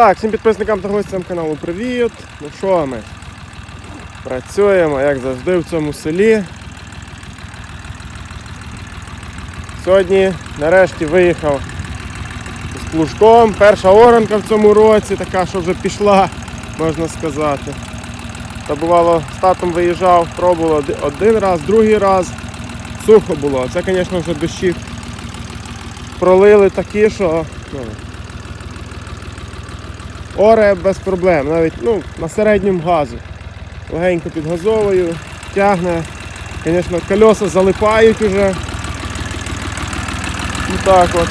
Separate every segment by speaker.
Speaker 1: Так, всім підписникам та гостям каналу привіт. Ну що ми? Працюємо, як завжди, в цьому селі. Сьогодні нарешті виїхав з плужком. Перша оранка в цьому році, така, що вже пішла, можна сказати. Та бувало, з татом виїжджав, пробував один раз, другий раз. Сухо було. Це, звісно, вже дощі пролили такі, що ну, Оре без проблем, навіть ну, на середньому газу. Легенько підгазовую, тягне. Звісно, колеса залипають уже. Ну так от.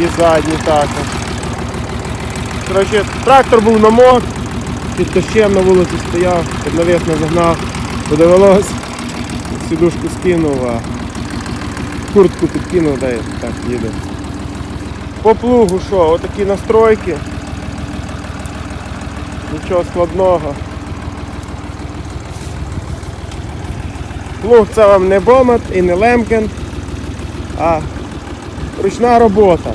Speaker 1: І задні також. Коротше, трактор був намок, під дощем на вулиці стояв, під навіс не загнав, подивилось сідушку скинув, а куртку підкинув, да і так їде. По плугу що, отакі настройки. Нічого складного. Плуг це вам не бомат і не лемкен, а ручна робота.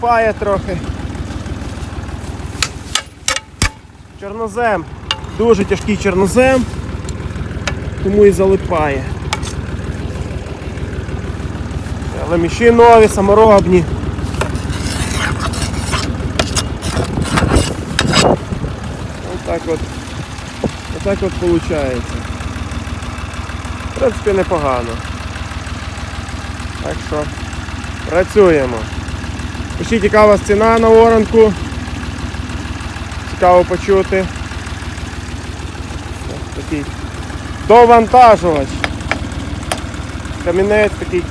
Speaker 1: Підлипає трохи. Чорнозем. Дуже тяжкий чорнозем, тому і залипає. Але міші нові, саморобні. Отак от. Отак от виходить. В принципі, непогано. Так що працюємо. Пишіть, цікава ціна на оранку. Цікаво почути. Ось Такий довантажувач. Камінець такий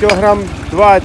Speaker 1: кілограм 20.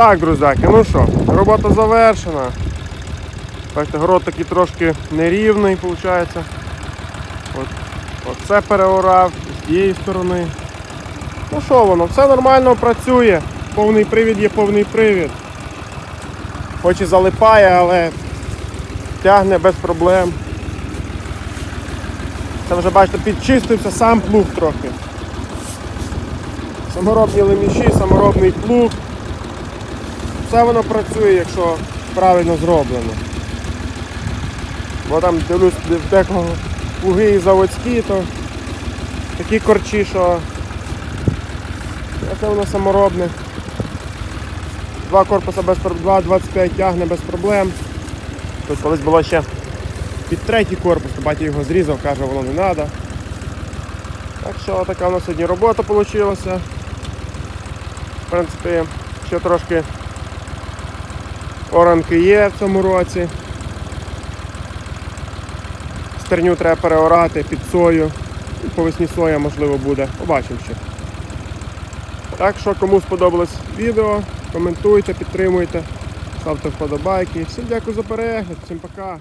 Speaker 1: Так, друзяки, ну що, робота завершена. Бачите, город такий трошки нерівний, виходить. От, оце переорав, з тієї сторони. Ну що воно, все нормально працює. Повний привід є повний привід. Хоч і залипає, але тягне без проблем. Це вже бачите, підчистився сам плуг трохи. Саморобні леміші, саморобний плуг. Все воно працює, якщо правильно зроблено. Бо там дивлюсь, в декого плуги і заводські, то такі корчі, що це воно саморобне. Два корпуса без проб- 2,25 тягне без проблем. Тут колись було ще під третій корпус, то батя його зрізав, каже, воно не треба. Так що така у нас сьогодні робота вийшла. В принципі, ще трошки оранки є в цьому році. Стерню треба переорати під сою. Повесні По весні соя можливо буде. Побачимо ще. Так що, кому сподобалось відео, коментуйте, підтримуйте, ставте вподобайки. Всім дякую за перегляд, всім пока.